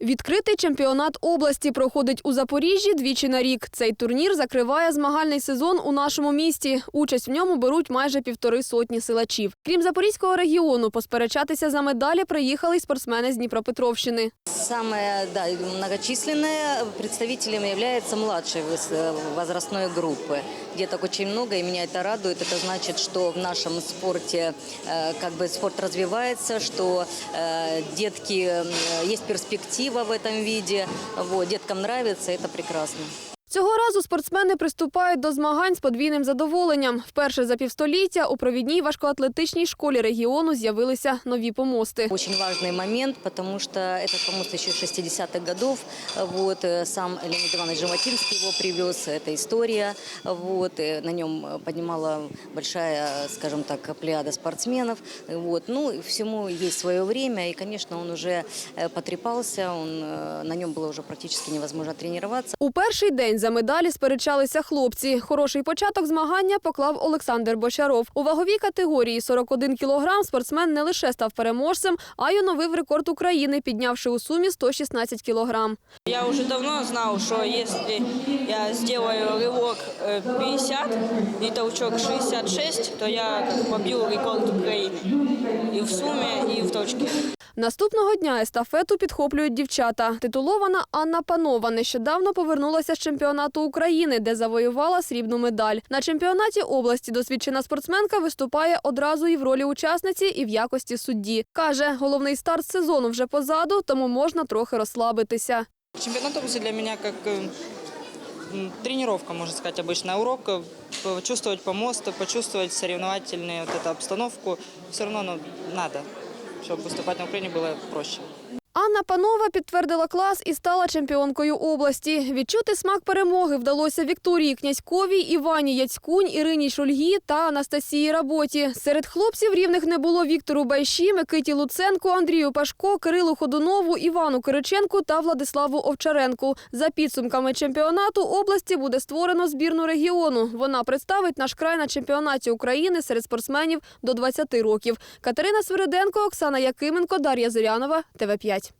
Відкритий чемпіонат області проходить у Запоріжжі двічі на рік. Цей турнір закриває змагальний сезон у нашому місті. Участь в ньому беруть майже півтори сотні силачів. Крім запорізького регіону, посперечатися за медалі приїхали й спортсмени з Дніпропетровщини. Самое да, многочисленное представителем является младшей выс- э, возрастной группы. Деток очень много, и меня это радует. Это значит, что в нашем спорте э, как бы спорт развивается, что э, детки, э, есть в этом виде. Вот, деткам нравится, это прекрасно. Цього разу спортсмени приступають до змагань з подвійним задоволенням. Вперше за півстоліття у провідній важкоатлетичній школі регіону з'явилися нові помости. Очень важный момент, потому что этот помост еще 60-х годов. Вот, э, сам Леонид Иванович Животинский его привез, это история. Вот, э, на нем поднимала большая, скажем так, плеяда спортсменов. Вот, ну, всему есть свое время, и, конечно, он уже э, потрепался, он, э, на нем было уже практически невозможно тренироваться. У перший день за медалі сперечалися хлопці. Хороший початок змагання поклав Олександр Бочаров. У ваговій категорії 41 кілограм спортсмен не лише став переможцем, а й оновив рекорд України, піднявши у сумі 116 кілограм. Я уже давно знал, что если я сделаю рывок э, 50 и толчок 66, то я как побью рекорд Украины. И в сумме, и в точке. Наступного дня естафету підхоплюють дівчата. Титулована Анна Панова нещодавно повернулася з чемпіонату України, де завоювала срібну медаль. На чемпіонаті області досвідчена спортсменка виступає одразу і в ролі учасниці, і в якості судді. Каже, головний старт сезону вже позаду, тому можна трохи розслабитися. Чемпионат области для меня как э, м, тренировка, можно сказать, обычная урок. э, Почувствовать помост, почувствовать соревновательную вот эту обстановку. Все равно ну, надо, чтобы выступать на Украине было проще. Анна Панова підтвердила клас і стала чемпіонкою області. Відчути смак перемоги вдалося Вікторії Князьковій, Івані Яцькунь, Ірині Шульгі та Анастасії Работі. Серед хлопців рівних не було Віктору Байші, Микиті Луценко, Андрію Пашко, Кирилу Ходунову, Івану Кириченку та Владиславу Овчаренку. За підсумками чемпіонату області буде створено збірну регіону. Вона представить наш край на чемпіонаті України серед спортсменів до 20 років. Катерина Свириденко, Оксана Якименко, Дар'я Зирянова, ТВ 5